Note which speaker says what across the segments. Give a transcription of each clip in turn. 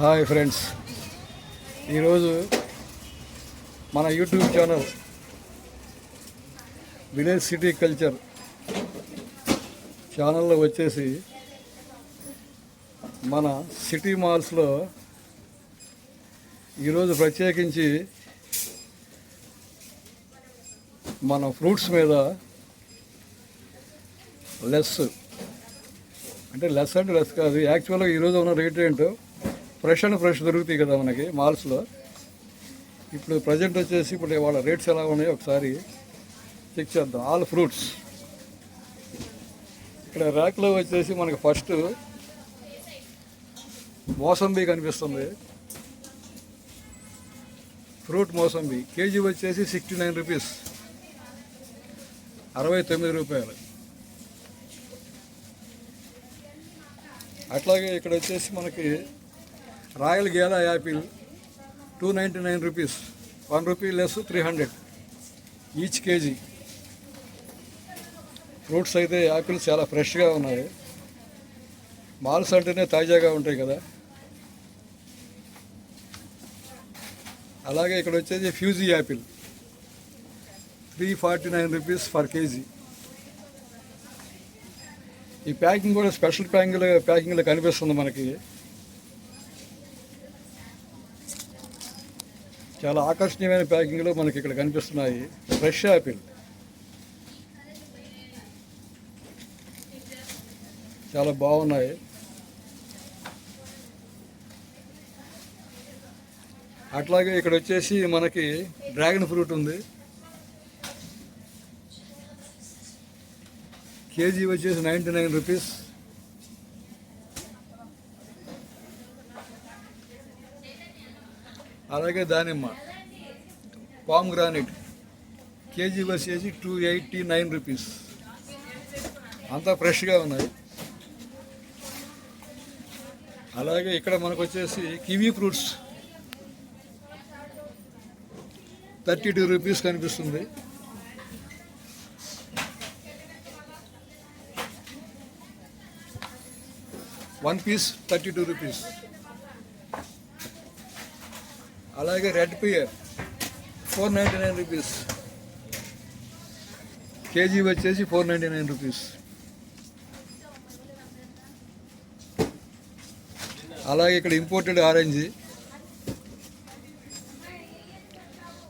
Speaker 1: Hi friends. ఈరోజు మన YouTube channel village city culture ఛానల్లో వచ్చేసి మన సిటీ మాల్స్లో ఈరోజు ప్రత్యేకించి మన ఫ్రూట్స్ మీద లెస్ అంటే లెస్ అంటే లెస్ కాదు. యాక్చువల్గా ఈరోజు ఉన్న రేట్ ఏంటో ఫ్రెష్ అండ్ ఫ్రెష్ దొరుకుతాయి కదా మనకి మాల్స్లో. ఇప్పుడు ప్రజెంట్ వచ్చేసి ఇప్పుడు వాళ్ళ రేట్స్ ఎలా ఉన్నాయో ఒకసారి చెక్ చేద్దాం. All fruits. ఇక్కడ ర్యాక్లో వచ్చేసి మనకి ఫస్ట్ మోసంబి కనిపిస్తుంది. ఫ్రూట్ మోసంబి. కేజీ వచ్చేసి సిక్స్టీ నైన్ రూపీస్. అరవై తొమ్మిది రూపాయలు. అట్లాగే ఇక్కడ వచ్చేసి మనకి royal gala apple two ninety nine rupees. One rupee less three hundred each KG fruits అయితే యాపిల్స్ చాలా ఫ్రెష్గా ఉన్నాయి. మాల్స్ అంటేనే తాజాగా ఉంటాయి కదా. అలాగే ఇక్కడ వచ్చేసి Fuji apple. Three forty nine rupees for KG ఈ ప్యాకింగ్ కూడా స్పెషల్ ప్యాకింగ్లో ప్యాకింగ్లో కనిపిస్తుంది మనకి. చాలా ఆకర్షణీయమైన ప్యాకింగ్లో మనకి ఇక్కడ కనిపిస్తున్నాయి. ఫ్రెష్ యాపిల్ చాలా బాగున్నాయి. అట్లాగే ఇక్కడ వచ్చేసి మనకి డ్రాగన్ ఫ్రూట్ ఉంది. కేజీ వచ్చేసి నైంటీ నైన్ రూపీస్. అలాగే దానిమ్మ పామ్ గ్రానైట్ కేజీ వచ్చేసి టూ ఎయిటీ నైన్ రూపీస్. అంతా ఫ్రెష్గా ఉన్నాయి. అలాగే ఇక్కడ మనకు వచ్చేసి kiwi fruits thirty two rupees కనిపిస్తుంది. One piece thirty two rupees. అలాగే red pear. Four ninety nine rupees KG వచ్చేసి ఫోర్ నైంటీ నైన్ రూపీస్ అలాగే ఇక్కడ imported orange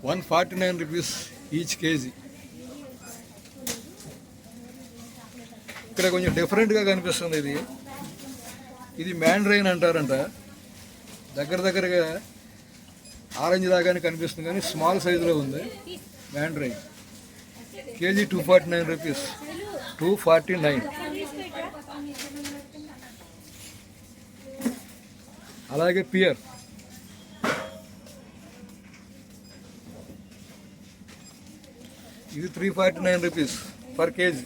Speaker 1: one forty nine rupees each KG. ఇక్కడ కొంచెం డిఫరెంట్గా కనిపిస్తుంది ఇది. ఇది మ్యాండ్రైన్ అంటారంట. దగ్గర దగ్గరగా ఆరెంజ్ లాగానే కనిపిస్తుంది కానీ స్మాల్ సైజులో ఉంది. Mandarin KG two forty nine rupees. Two forty nine. అలాగే పియర్. ఇది three forty nine rupees per KG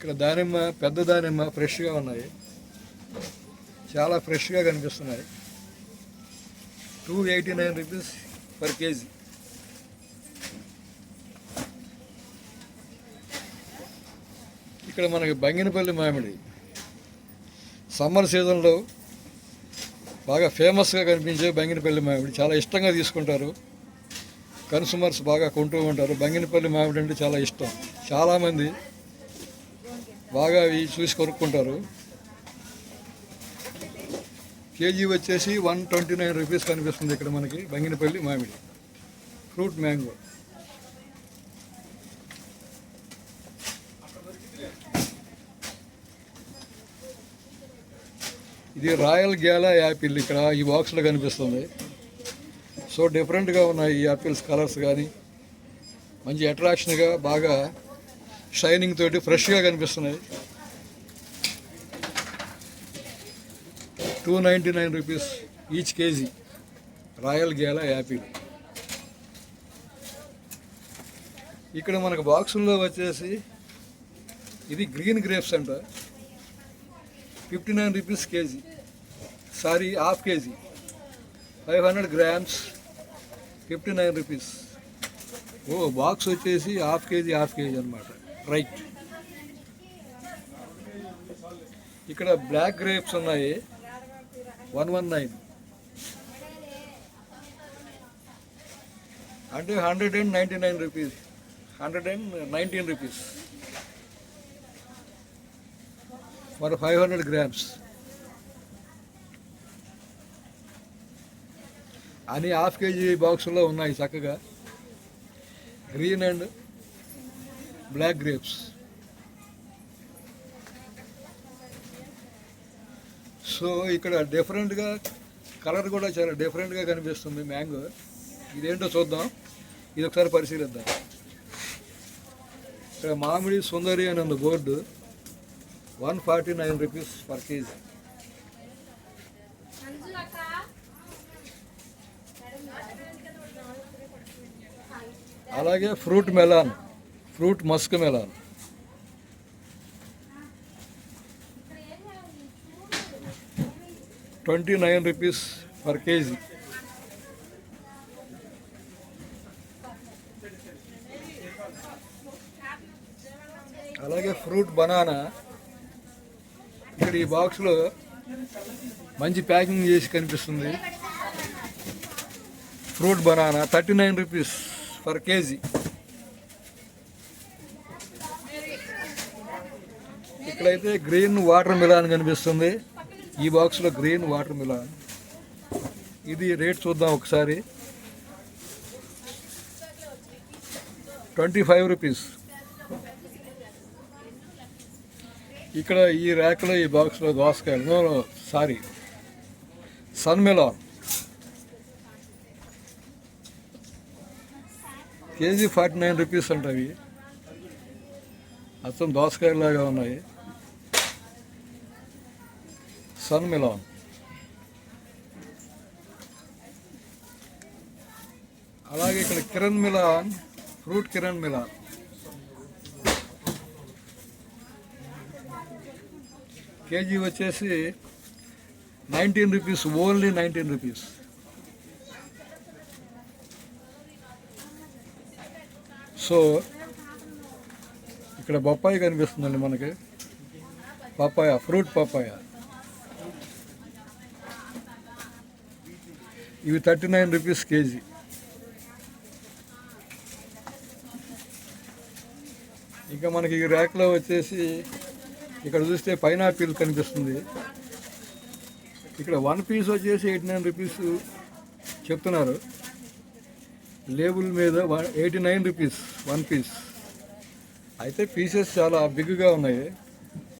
Speaker 1: ఇక్కడ దానిమ్మ పెద్ద దానిమ్మ ఫ్రెష్గా ఉన్నాయి. చాలా ఫ్రెష్గా కనిపిస్తున్నాయి. Two eighty nine rupees per KG ఇక్కడ మనకి బంగినపల్లి మామిడి. సమ్మర్ సీజన్లో బాగా ఫేమస్గా కనిపించే బంగినపల్లి మామిడి. చాలా ఇష్టంగా తీసుకుంటారు. కన్సూమర్స్ బాగా కొంటూ ఉంటారు. బంగినపల్లి మామిడి అంటే చాలా ఇష్టం. చాలామంది బాగా అవి చూసి కొనుక్కుంటారు. కేజీ వచ్చేసి వన్ ట్వంటీ నైన్ రూపీస్ కనిపిస్తుంది ఇక్కడ మనకి బంగినపల్లి మామిడి. Fruit mango. ఇది రాయల్ గ్యాలా యాపిల్ ఇక్కడ ఈ బాక్స్లో కనిపిస్తుంది. సో డిఫరెంట్గా ఉన్నాయి ఈ యాపిల్స్ కలర్స్ కానీ. మంచి అట్రాక్షన్గా బాగా షైనింగ్ తోటి ఫ్రెష్గా కనిపిస్తున్నాయి. Two ninety nine rupees each KG royal gala apple ఇక్కడ మనకు బాక్సుల్లో వచ్చేసి ఇది గ్రీన్ గ్రేప్స్ అంట. Fifty nine rupees KG sorry half KG five hundred grams fifty nine rupees ఓ బాక్స్ వచ్చేసి హాఫ్ కేజీ హాఫ్ కేజీ అనమాట రైట్. ఇక్కడ బ్లాక్ గ్రేప్స్ ఉన్నాయి. One one nine. అంటే hundred and ninety nine rupees. Hundred and nineteen rupees. For five hundred grams. అని half KG బాక్సుల్లో ఉన్నాయి చక్కగా. Green and black grapes so ఇక్కడ డిఫరెంట్గా కలర్ కూడా చాలా డిఫరెంట్గా కనిపిస్తుంది మ్యాంగో. ఇదేంటో చూద్దాం. ఇది ఒకసారి పరిశీలిద్దాం. ఇక్కడ మామిడి సుందరి అని ఉంది board. One forty nine rupees per KG అలాగే fruit melon fruit musk melon twenty nine rupees per KG. అలాగే ఫ్రూట్ బనానా. ఇక్కడ ఈ బాక్స్లో మంచి ప్యాకింగ్ చేసి కనిపిస్తుంది. Fruit banana thirty nine rupees per KG. ఇక్కడైతే గ్రీన్ వాటర్ మిలాన్ కనిపిస్తుంది. ఈ బాక్స్లో గ్రీన్ వాటర్ మిలాన్. ఇది రేట్ చూద్దాం ఒకసారి. Twenty five rupees. ఇక్కడ ఈ ర్యాక్లో ఈ బాక్స్లో దోసకాయలు sorry. Sun melon. KG forty nine rupees అంట అవి. మొత్తం దోసకాయలాగా ఉన్నాయి. సన్ మిలాన్ అలాగే ఇక్కడ Kiran melon fruit Kiran melon. KG వచ్చేసి nineteen rupees only nineteen rupees. So ఇక్కడ బొప్పాయి కనిపిస్తుందండి మనకి. పప్పాయ ఫ్రూట్ పప్పాయ ఇవి థర్టీ నైన్ రూపీస్ కేజీ. ఇంకా మనకి ఈ ర్యాక్లో వచ్చేసి ఇక్కడ చూస్తే పైనాపిల్ కనిపిస్తుంది. ఇక్కడ వన్ పీస్ వచ్చేసి ఎయిటీ నైన్ రూపీస్ చెప్తున్నారు. లేబుల్ మీద eighty nine rupees one piece. అయితే పీసెస్ చాలా బిగ్గా ఉన్నాయి.